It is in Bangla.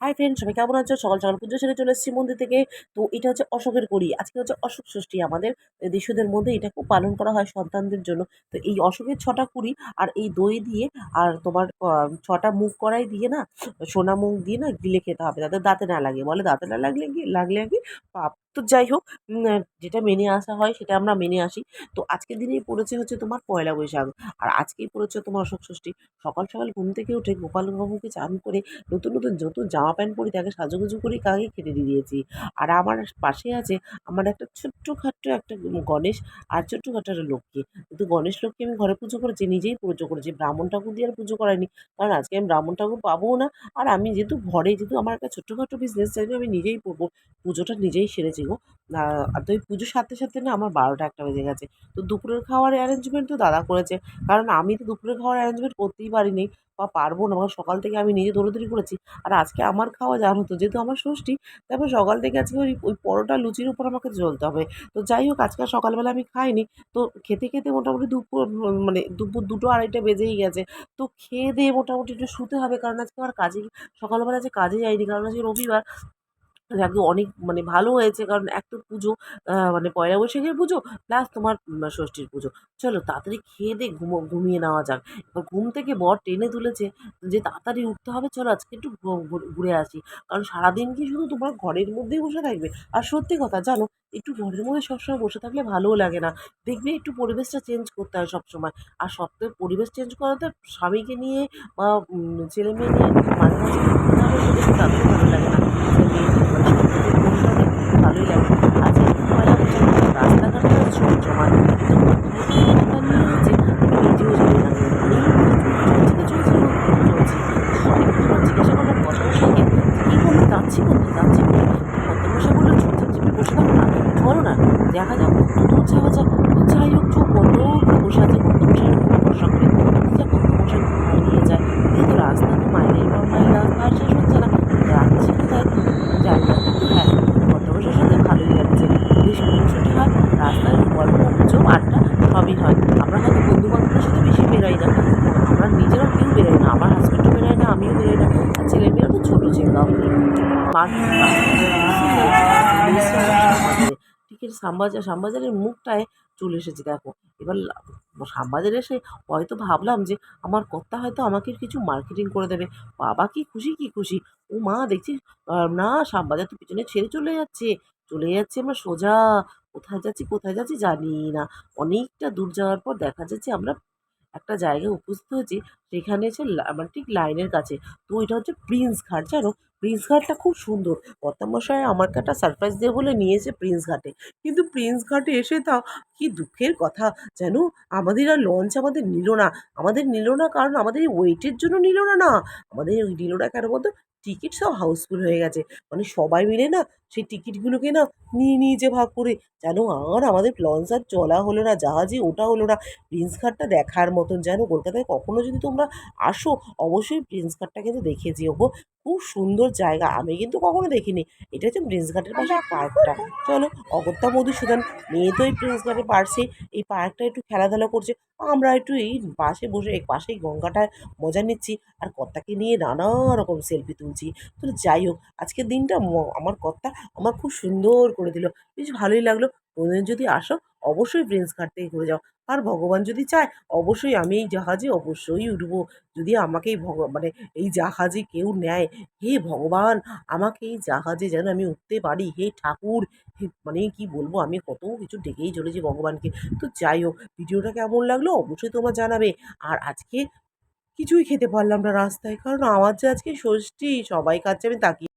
হাই ফ্রেন্ড সবাই কেমন আছো? সকাল সকাল পুজো সেরে চলে এসেছি মন্দির থেকে। তো এটা হচ্ছে অশোকের কড়ি। আজকে হচ্ছে অশোক ষষ্ঠী আমাদের। দেশুদের মধ্যে এটা খুব পালন করা হয় সন্তানদের জন্য। তো এই অশোকের ছটা কুড়ি আর এই দই দিয়ে আর তোমার ছটা মুখ করাই দিয়ে না, সোনা মুখ দিয়ে না গিলে খেতে হবে। তাদের দাঁতে না লাগে। বলে দাঁতে না লাগলে কি লাগলে কি, পাপ তো যাই হোক যেটা মেনে আসা হয় সেটা আমরা মেনে আসি। তো আজকের দিনেই পড়েছে হচ্ছে তোমার পয়লা বৈশাখ। আর আজকেই পড়েছে তোমার অশোক ষষ্ঠী। সকাল সকাল ঘুম থেকে উঠে গোপাল বাবুকে চান করে নতুন নতুন নতুন জামা প্যান্ট পরি তাকে সাজুগুজু করে কাকে খেতে দিয়ে দিয়েছি। আর আমার পাশে আছে আমার একটা ছোট্ট ছোট্টখাট্ট একটা গণেশ আর ছোট্টখাট্ট একটা লক্ষ্মী। কিন্তু গণেশ লক্ষ্মী আমি ঘরে পুজো করেছি, নিজেই পুজো করেছি। ব্রাহ্মণ ঠাকুর দিয়ে আর পুজো করাইনি। কারণ আজকে আমি ব্রাহ্মণ ঠাকুর পাবও না। আর আমি যেহেতু ঘরে, যেহেতু আমার একটা ছোট্টখাট্টো বিজনেস চাইলে আমি নিজেই করব পুজোটা নিজেই সেরেছি। গো আর তো ওই পুজোর সাথে সাথে না আমার বারোটা একটা বেজে গেছে। তো দুপুরের খাওয়ার অ্যারেঞ্জমেন্ট তো দাদা করেছে। কারণ আমি তো দুপুরের খাওয়ার অ্যারেঞ্জমেন্ট করতেই পারিনি। বা পারব না। কারণ সকাল থেকে আমি নিজে দৌড়াদৌড়ি করেছি। আর আজকে আমার খাওয়া জানো তো, যেহেতু আমার ষষ্ঠী, তারপর সকাল থেকে আজকে ওই ওই পরোটা লুচির উপর আমাকে চলতে হবে। তো যাই হোক, আজকে সকালবেলা আমি খাইনি। তো খেতে খেতে মোটামুটি দুপুর মানে দুপুর দুটো আড়াইটা বেজেই গেছে। তো খেয়ে দিয়ে মোটামুটি একটু শুতে হবে। কারণ আজকে আমার কাজে সকালবেলা আজকে কাজে যাইনি, কারণ আজকে রবিবার। যাকে অনেক মানে ভালো হয়েছে। কারণ এক তো পুজো মানে পয়লা বৈশাখের পুজো, প্লাস তোমার ষষ্ঠীর পুজো। চলো তাড়াতাড়ি খেয়ে দিয়ে ঘুমো, ঘুমিয়ে নেওয়া যাক। এবার ঘুম থেকে বর টেনে তুলেছে যে, তাড়াতাড়ি উঠতে হবে, চলো আজকে একটু ঘুরে আসি। কারণ সারাদিন কি শুধু তোমার ঘরের মধ্যেই বসে থাকবে? আর সত্যি কথা, জানো, একটু ঘরের মধ্যে সবসময় বসে থাকলে ভালোও লাগে না। দেখবে একটু পরিবেশটা চেঞ্জ করতে হয় সবসময়। আর সপ্তাহে পরিবেশ চেঞ্জ করাতে স্বামীকে নিয়ে বা ছেলে মেয়ে নিয়ে মাঝে মাঝে ভালো লাগে না যে মেয়ে মানে সপ্তাহে ঘুরতে হবে ভালোই লাগে আজকে পয়লা বৈশাখ রাস্তাঘাটটা জমজমাট তো কোথায় কি কথা নিয়ে হয়েছে আমি নিজেও জানি না এই চলছে চলছে চলছে অনেক তোমার জিজ্ঞাসা করলাম কর্তমশাইকে কী বলল যাচ্ছি কোথায় যাচ্ছি কোথায় কর্তমশাই বলল চুপচাপ চেপে বসে থাকো না চলো না দেখা যাক কত যায় তো যাই হোক চোখ করে বসে আছে কর্তমশাইয়ের উপর ভরসা করে। কর্তমশাই ঘুমিয়ে নিয়ে যায়। যেহেতু রাস্তা তো মাইলের পর মাইল রাস্তা আর শেষ হচ্ছে না। যাচ্ছি কোথায়? জানি না কিন্তু হ্যাঁ কর্তমশাইয়ের সাথে ভালোই লাগছে যদি স্কুল হয়, রাস্তায় গল্প গুজব আড্ডা, সবই হয়। আমরা হয়তো বন্ধু বান্ধবদের সাথে বেশি বেরোই না। আমরা নিজেরা কেউ বেরোই না, আমার হাজব্যান্ডও বেরোয় না, আমিও বেরোই না। আর ছেলে মেয়েরা তো ছোটো ছিল তাও আছে শ্যামবাজার, শ্যামবাজারের মুখটায় চলে এসেছি, দেখো। এবার শ্যামবাজারে এসে হয়তো ভাবলাম যে, আমার কর্তা হয়তো আমাকে কিছু মার্কেটিং করে দেবে। বাবা কি খুশি কি খুশি? ও মা, দেখছি না, শ্যামবাজার তো পিছনে ছেড়ে চলে যাচ্ছে। চলে যাচ্ছে আমরা সোজা। কোথায় যাচ্ছি কোথায় যাচ্ছি জানি না। অনেকটা দূর যাওয়ার পর দেখা যাচ্ছে আমরা একটা জায়গায় উপস্থিত হয়েছি। সেখানে লা- মানে ঠিক লাইনের কাছে। তো এটা হচ্ছে প্রিন্স ঘাট জানো প্রিন্স ঘাটটা খুব সুন্দর। কর্তামশাই আমাকে একটা সারপ্রাইজ দেয় বলে নিয়েছে প্রিন্স ঘাটে। কিন্তু প্রিন্স ঘাটে এসে তা কি দুঃখের কথা? যেন আমাদের আর লঞ্চ আমাদের নিল না। আমাদের নিল না কারণ আমাদের এই ওয়েটের জন্য নিল না না। আমাদের নিল না কেন বলতো? টিকিট সব হাউসফুল হয়ে গেছে। মানে সবাই মিলে না সেই টিকিটগুলোকে না নিয়ে নিয়েছে ভাগ করে, যেন আর আমাদের লঞ্চ আর চলা হলো না, জাহাজে ওটা হলো না। প্রিন্স ঘাটটা দেখার মতন যেন কলকাতায় কখনো যদি তোমরা আসো, অবশ্যই প্রিন্স ঘাটটা কিন্তু দেখে যেও গো। খুব সুন্দর জায়গা, আমি কিন্তু কখনো দেখিনি। এটা হচ্ছে প্রিন্স ঘাটের পাশে পার্কটা। চলো, অগত্যা মধুসূদন, মেয়ে তো এই প্রিন্স ঘাটে পারছে। এই পার্কটা একটু খেলাধুলা করছে। আমরা একটু এই পাশে বসে, এই পাশেই গঙ্গাটায় মজা নিচ্ছি। আর কর্তাকে নিয়ে নানা রকম সেলফি তুলছি। তো যাই হোক, আজকের দিনটা আমার কর্তা আমার খুব সুন্দর করে দিল। বেশ ভালোই লাগল। কোনোদিন যদি আসো, অবশ্যই প্রিন্স ঘাট থেকে ঘুরে যাও। আর ভগবান যদি চায়, অবশ্যই আমি এই জাহাজে অবশ্যই উঠবো। যদি আমাকে এই ভগ মানে এই জাহাজে কেউ নেয়, হে ভগবান, আমাকে এই জাহাজে যেন আমি উঠতে পারি, হে ঠাকুর মানে কি বলব, আমি কত কিছু ডেকেই চলেছি ভগবানকে। তো যাই হোক, ভিডিওটা কেমন লাগল অবশ্যই তোমরা জানাবে। আর আজকে কিছুই খেতে পারলাম না রাস্তায়, কারণ আমার যে আজকে ষষ্ঠী সবাই খাচ্ছে আমি তাকিয়ে